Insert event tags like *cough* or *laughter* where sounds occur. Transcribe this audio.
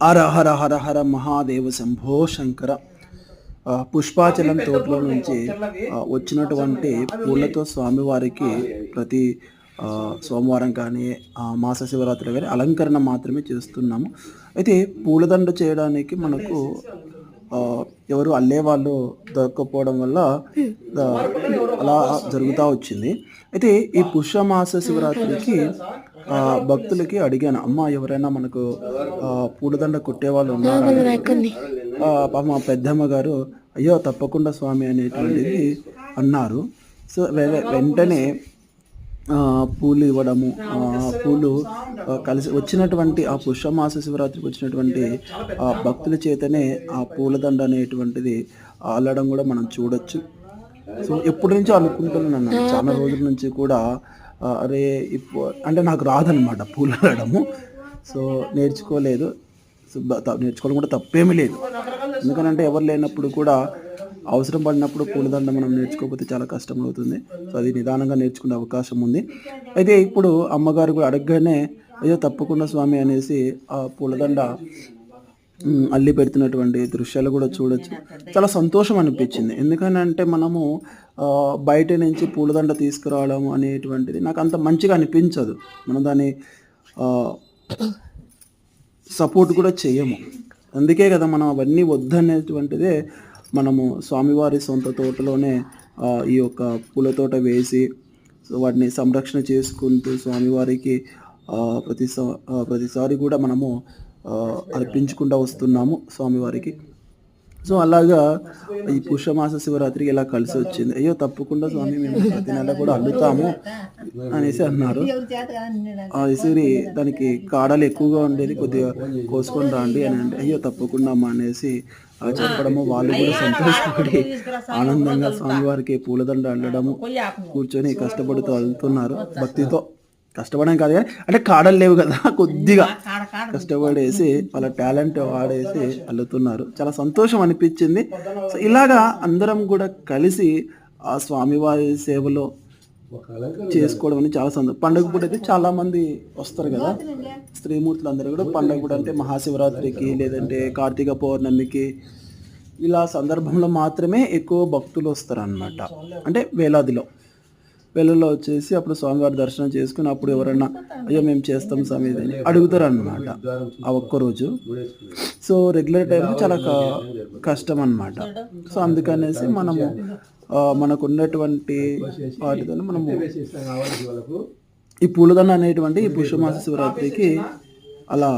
హర హర హర హర మహాదేవ శంభో శంకర. పుష్పాచలం తోటలో నుంచి వచ్చినటువంటి పూలతో స్వామివారికి ప్రతి సోమవారం కానీ ఆ, మాస శివరాత్రి కానీ అలంకరణ మాత్రమే చేస్తున్నాము. అయితే పూలదండ చేయడానికి మనకు ఎవరు అల్లే వాళ్ళు దొరకకపోవడం వల్ల అలా జరుగుతూ వచ్చింది. అయితే ఈ పుష్యమాస శివరాత్రికి భక్తులకి అడిగాను అమ్మ ఎవరైనా మనకు పూలదండ కుట్టే వాళ్ళు ఉన్నారా మా పెద్దమ్మ గారు అయ్యో తప్పకుండా స్వామి అనేటువంటిది అన్నారు. సో వెంటనే పూలు ఇవ్వడము ఆ, పూలు కలిసి వచ్చినటువంటి ఆ పుష్యమాస శివరాత్రికి వచ్చినటువంటి ఆ భక్తుల చేతనే ఆ పూలదండ అనేటువంటిది అల్లడం కూడా మనం చూడొచ్చు. సో ఎప్పటి నుంచో అనుకుంటున్నాను చాలా రోజుల నుంచి కూడా అరే ఇప్పుడు అంటే నాకు రాదనమాట పూలు అడము సో నేర్చుకోలేదు. త- నేర్చుకోవడం కూడా తప్పేమీ లేదు. ఎందుకనంటే ఎవరు లేనప్పుడు కూడా అవసరం పడినప్పుడు పూలదండ మనం నేర్చుకోకపోతే చాలా కష్టం అవుతుంది సో అది నిదానంగా నేర్చుకునే అవకాశం ఉంది. అయితే ఇప్పుడు అమ్మగారు కూడా అడగగానే అయ్యో తప్పకుండా స్వామి అనేసి ఆ పూలదండ అల్లి పెడుతున్నటువంటి దృశ్యాలు కూడా చూడొచ్చు. చాలా సంతోషం అనిపించింది. ఎందుకనంటే మనము బయట నుంచి పూలదండ తీసుకురావడం అనేటువంటిది నాకు అంత మంచిగా అనిపించదు. మనం దాన్ని సపోర్ట్ కూడా చేయము. అందుకే కదా మనం అవన్నీ వద్దనేటువంటిదే మనము స్వామివారి సొంత తోటలోనే ఈ యొక్క పూల తోట వేసి వాటిని సంరక్షణ చేసుకుంటూ స్వామివారికి ప్రతిసా ప్రతి ప్రతిసారి కూడా మనము అర్పించుకుంటూ వస్తున్నాము స్వామివారికి. సో అలాగా ఈ పుష్యమాస శివరాత్రికి ఇలా కలిసి వచ్చింది. అయ్యో తప్పకుండా స్వామి మేము ప్రతి నెల కూడా అల్లుతాము అనేసి అన్నారు. ఆ ఇసిరి దానికి కాడలు ఎక్కువగా ఉండేది కొద్దిగా కోసుకొని రండి అని అంటే అయ్యో తప్పకుండా అమ్మా అనేసి ఆ చెప్పడము వాళ్ళు కూడా సంతోషపడి ఆనందంగా స్వామివారికి పూలదండ అల్లడము కూర్చొని కష్టపడుతూ అల్లుతున్నారు భక్తితో. కష్టపడడం కాదు కానీ అంటే కాడలు లేవు కదా *laughs* కొద్దిగా. కష్టపడేసి వాళ్ళ టాలెంట్ వాడేసి అల్లుతున్నారు. చాలా సంతోషం అనిపించింది. సో ఇలాగా అందరం కూడా కలిసి ఆ స్వామివారి సేవలో చేసుకోవడం అనేది చాలా సంతోషం. పండుగ పూట అయితే చాలా మంది వస్తారు కదా. స్త్రీమూర్తులు అందరూ కూడా పండుగ పూట అంటే మహాశివరాత్రికి లేదంటే కార్తీక పౌర్ణమికి ఇలా సందర్భంలో మాత్రమే ఎక్కువ భక్తులు వస్తారు అన్నమాట అంటే వేలాదిలో. పిల్లలు వచ్చేసి అప్పుడు స్వామివారి దర్శనం చేసుకుని అప్పుడు ఎవరన్నా అయ్యో మేము చేస్తాం స్వామి అని అడుగుతారు అనమాట ఆ ఒక్కరోజు. సో రెగ్యులర్ టైంలో చాలా కష్టం అన్నమాట సో అందుకనేసి మనము మనకు ఉన్నటువంటి వాటితో మనము ఈ పూలదండ అనేటువంటి ఈ పుష్యమాస శివరాత్రికి అలా